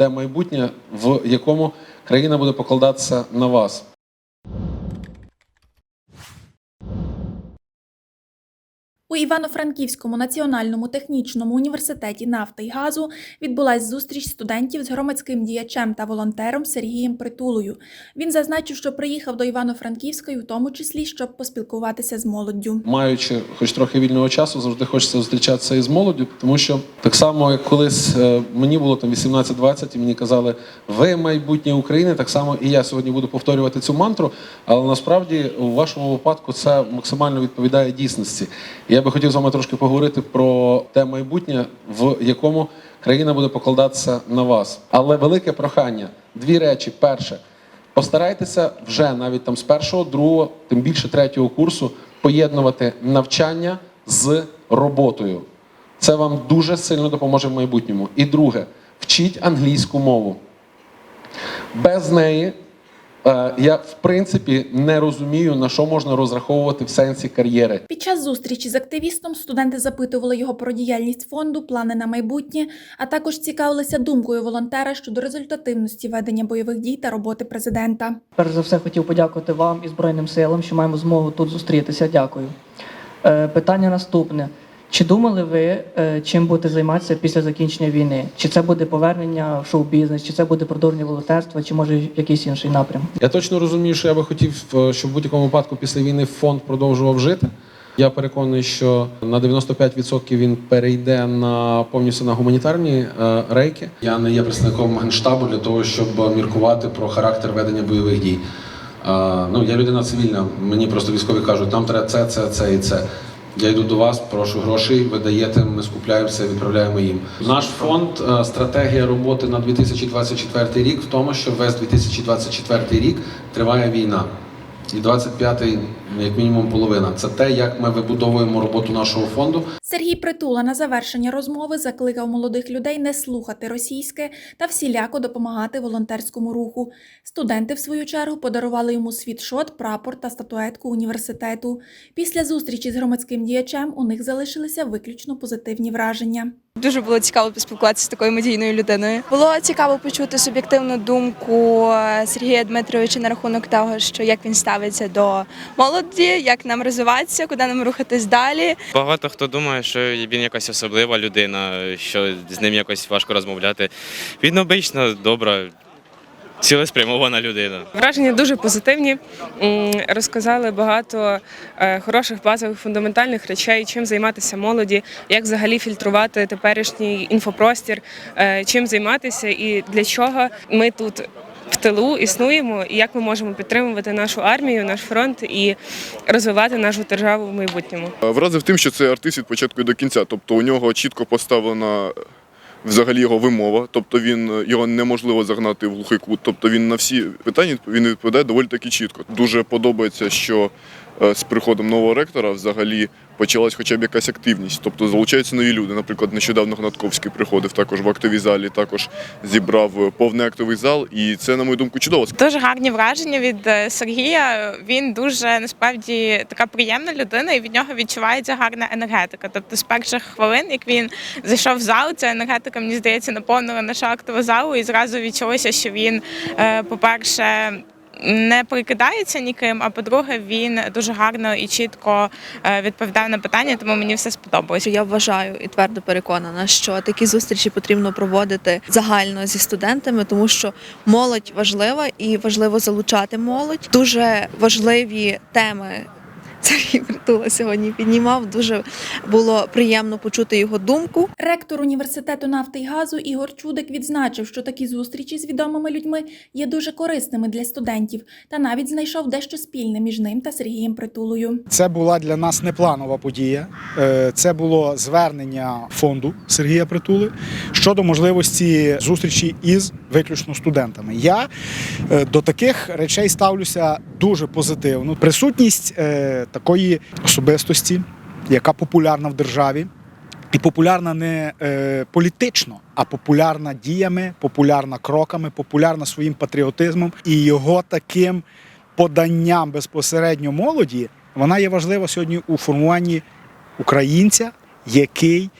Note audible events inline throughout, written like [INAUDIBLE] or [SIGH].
те майбутнє, в якому країна буде покладатися на вас. У Івано-Франківському національному технічному університеті нафти й газу відбулась зустріч студентів з громадським діячем та волонтером Сергієм Притулою. Він зазначив, що приїхав до Івано-Франківська, і в тому числі, щоб поспілкуватися з молоддю. Маючи хоч трохи вільного часу, завжди хочеться зустрічатися із молоддю, тому що так само, як колись е, мені було там 18-20, і мені казали, ви майбутнє України, так само і я сьогодні буду повторювати цю мантру, але насправді у вашому випадку це максимально відповідає дійсності. Я би хотів з вами трошки поговорити про те майбутнє, в якому країна буде покладатися на вас. Але велике прохання: дві речі: перше. Постарайтеся вже навіть там з першого, другого, тим більше третього курсу поєднувати навчання з роботою. Це вам дуже сильно допоможе в майбутньому. І друге, вчіть англійську мову. Без неї я в принципі не розумію, на що можна розраховувати в сенсі кар'єри. Під час зустрічі з активістом студенти запитували його про діяльність фонду, плани на майбутнє, а також цікавилися думкою волонтера щодо результативності ведення бойових дій та роботи президента. Перш за все хотів подякувати вам і Збройним силам, що маємо змогу тут зустрітися. Дякую. Е, питання наступне. Чи думали ви, е, чим будете займатися після закінчення війни? Чи це буде повернення в шоу-бізнес, чи це буде продовження волонтерства, чи може якийсь інший напрям? Я точно розумію, що я би хотів, е, щоб в будь-якому випадку після війни фонд продовжував жити. Я переконаний, що на 95% він перейде на повністю на гуманітарні е, рейки. Я не є представником генштабу для того, щоб міркувати про характер ведення бойових дій. Е, ну, я людина цивільна. Мені просто військові кажуть, нам треба це, це, це і це. Я йду до вас, прошу грошей, ви даєте, ми скупляємося, відправляємо їм. Наш фонд е, стратегія роботи на 2024 рік в тому, що весь 2024 рік триває війна. І 25-й, як мінімум, половина. Це те, як ми вибудовуємо роботу нашого фонду. Сергій Притула на завершення розмови закликав молодих людей не слухати російське та всіляко допомагати волонтерському руху. Студенти, в свою чергу, подарували йому світшот, прапор та статуетку університету. Після зустрічі з громадським діячем у них залишилися виключно позитивні враження. Дуже було цікаво поспілкуватися з такою медійною людиною. Було цікаво почути суб'єктивну думку е, Сергія Дмитровича на рахунок того, що як він ставиться до молоді, як нам розвиватися, куди нам рухатись далі. Багато хто думає, що він якась особлива людина, що з ним якось важко розмовляти. Він обично добра, цілеспрямована людина. Враження дуже позитивні. Розказали багато е, хороших базових фундаментальних речей, чим займатися молоді, як взагалі фільтрувати теперішній інфопростір, е, чим займатися і для чого ми тут. В тилу існуємо, і як ми можемо підтримувати нашу армію, наш фронт і розвивати нашу державу в майбутньому. Вразив тим, що це артист від початку і до кінця. Тобто у нього чітко поставлена взагалі його вимова, тобто він його неможливо загнати в глухий кут. Тобто він на всі питання він відповідає доволі таки чітко. Дуже подобається, що е, з приходом нового ректора взагалі почалась хоча б якась активність. Тобто залучаються нові люди. Наприклад, нещодавно Гнатковський приходив також в актовій залі, також зібрав повний актовий зал, і це, на мою думку, чудово. Дуже гарні враження від е, Сергія. Він дуже насправді така приємна людина, і від нього відчувається гарна енергетика. Тобто, з перших хвилин, як він зайшов в зал, ця енергетика, мені здається, наповнила нашу актову залу, і зразу відчулося, що він, е, по-перше, не прикидається ніким, а по-друге, він дуже гарно і чітко відповідав відповідає на питання, тому мені все сподобалось. Я вважаю і твердо переконана, що такі зустрічі потрібно проводити загально зі студентами, тому що молодь важлива і важливо залучати молодь. Дуже важливі теми. [LAUGHS] Сергій Притула сьогодні піднімав. Дуже було приємно почути його думку. Ректор університету нафти й газу Ігор Чудик відзначив, що такі зустрічі з відомими людьми є дуже корисними для студентів, та навіть знайшов дещо спільне між ним та Сергієм Притулою. Це була для нас непланова подія. Е, Це було звернення фонду Сергія Притули щодо можливості зустрічі із виключно студентами. Я е, до таких речей ставлюся дуже позитивно. Присутність е, такої особистості, яка популярна в державі. І популярна не е, політично, а популярна діями, популярна кроками, популярна своїм патріотизмом і його таким поданням безпосередньо молоді, вона є важлива сьогодні у формуванні українця, який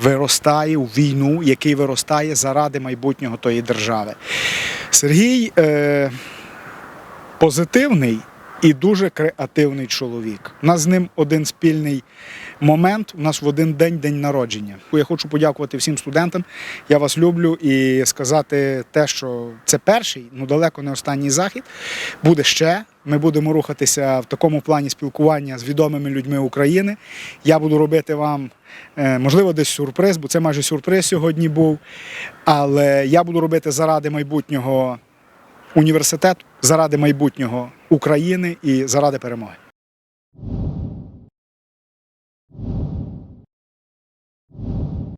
виростає у війну, який виростає заради майбутнього тої держави. Сергій е, позитивний і дуже креативний чоловік. У нас з ним один спільний момент. У нас в один день день народження. Я хочу подякувати всім студентам. Я вас люблю і сказати те, що це перший, ну далеко не останній захід. Буде ще. Ми будемо рухатися в такому плані спілкування з відомими людьми України. Я буду робити вам, е, можливо, десь сюрприз, бо це майже сюрприз сьогодні був. Але я буду робити заради майбутнього університету, заради майбутнього України і заради перемоги.